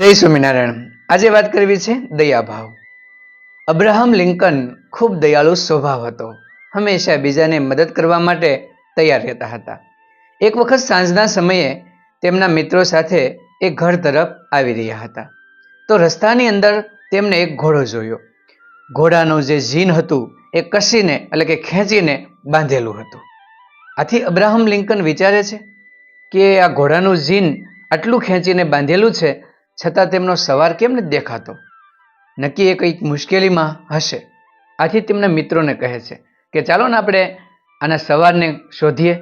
જય સ્વામિનારાયણ. આજે વાત કરવી છે દયાભાવ. અબ્રાહમ લિંકન ખૂબ દયાળુ સ્વભાવ હતો. હંમેશા બીજાને મદદ કરવા માટે તૈયાર રહેતા હતા. એક વખત સાંજના સમયે તેમના મિત્રો સાથે એ ઘર તરફ આવી રહ્યા હતા. તો રસ્તાની અંદર તેમને એક ઘોડો જોયો. ઘોડાનું જે જીન હતું એ કસીને એટલે કે ખેંચીને બાંધેલું હતું. આથી અબ્રાહમ લિંકન વિચારે છે કે આ ઘોડાનું જીન આટલું ખેંચીને બાંધેલું છે છતાં તેમનો સવાર કેમ નથી દેખાતો? નક્કી એ કંઈક મુશ્કેલીમાં હશે. આથી તેમના મિત્રોને કહે છે કે ચાલો ને આપણે આના સવારને શોધીએ.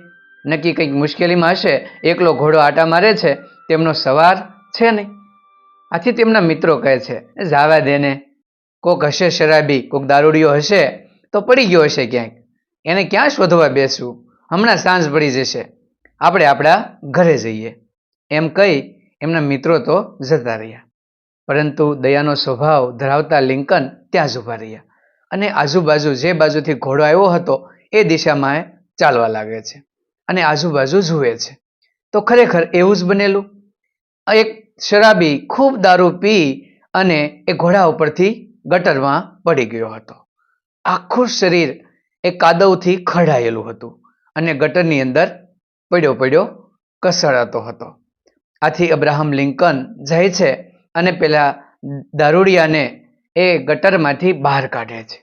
નક્કી કંઈક મુશ્કેલીમાં હશે. એકલો ઘોડો આટા મારે છે. તેમનો સવાર છે નહીં. આથી તેમના મિત્રો કહે છે જાવા દેને કોક હશે શરાબી, કોક દારૂડિયો હશે, તો પડી ગયો હશે ક્યાંક. એને ક્યાં શોધવા બેસવું? હમણાં સાંજ પડી જશે. આપણે આપણા ઘરે જઈએ. એમ કહી એમના મિત્રો તો જતા રહ્યા. પરંતુ દયાનો સ્વભાવ ધરાવતા લિંકન ત્યાં જ ઊભા રહ્યા. અને આજુબાજુ જે બાજુથી ઘોડો આવ્યો હતો, એ દિશામાં એ ચાલવા લાગે છે અને આજુબાજુ જુએ છે. તો ખરેખર એવું જ બનેલું? એક શરાબી ખૂબ દારૂ પી અને એ ઘોડા ઉપરથી ગટરમાં પડી ગયો હતો. આખું શરીર એ કાદવથી ખડાયેલું હતું અને ગટરની અંદર પડ્યો પડ્યો કસડાતો હતો. આથી અબ્રાહમ લિંકન જાય છે અને પેલા દારૂડિયાને એ ગટરમાંથી બહાર કાઢે છે.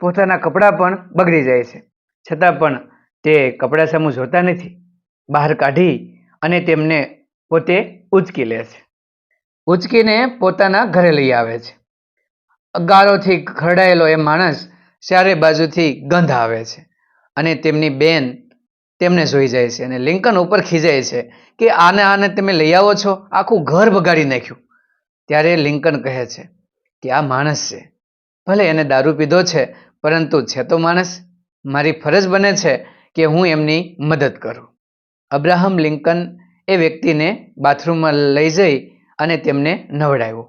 પોતાના કપડાં પણ બગડી જાય છે. છતાં પણ તે કપડાં સામું જોતા નથી. બહાર કાઢી અને તેમને પોતે ઉચકી લે છે. ઉચકીને પોતાના ઘરે લઈ આવે છે. ગારોથી ખરડાયેલો એ માણસ ચારે બાજુથી ગંધ આવે છે અને તેમની બેન તેમને જોઈ જાય છે અને લિંકન ઉપર ખીજાય છે કે આને આને તમે લઈ આવો છો, આખું ઘર બગાડી નાખ્યું. ત્યારે લિંકન કહે છે કે આ માણસ છે. ભલે એને દારૂ પીધો છે, પરંતુ છે તો માણસ. મારી ફરજ બને છે કે હું એમની મદદ કરું. અબ્રાહમ લિંકન એ વ્યક્તિને બાથરૂમમાં લઈ જઈ અને તેમને નવડાવ્યો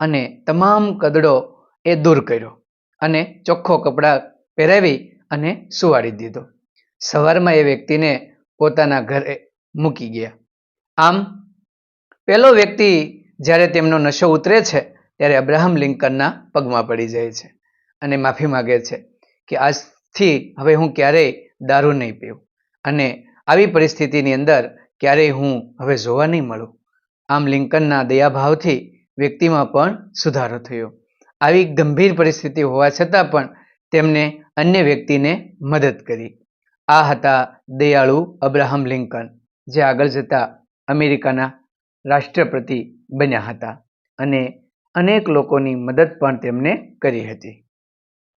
અને તમામ કદડો એ દૂર કર્યો અને ચોખ્ખો કપડાં પહેરાવી અને સુવાડી દીધો. સવારમાં એ વ્યક્તિને પોતાના ઘરે મૂકી ગયા. આમ પેલો વ્યક્તિ જ્યારે તેમનો નશો ઉતરે છે, ત્યારે અબ્રાહમ લિંકનના પગમાં પડી જાય છે અને માફી માગે છે કે આજથી હવે હું ક્યારેય દારૂ નહીં પીવું અને આવી પરિસ્થિતિની અંદર ક્યારેય હું હવે જોવા નહીં મળું. આમ લિંકનના દયાભાવથી વ્યક્તિમાં પણ સુધારો થયો. આવી ગંભીર પરિસ્થિતિ હોવા છતાં પણ તેમને અન્ય વ્યક્તિને મદદ કરી. આ હતા દયાળુ અબ્રાહમ લિંકન, જે આગળ જતા અમેરિકાના રાષ્ટ્રપતિ બન્યા હતા અને અનેક લોકોની મદદ પણ તેમને કરી હતી.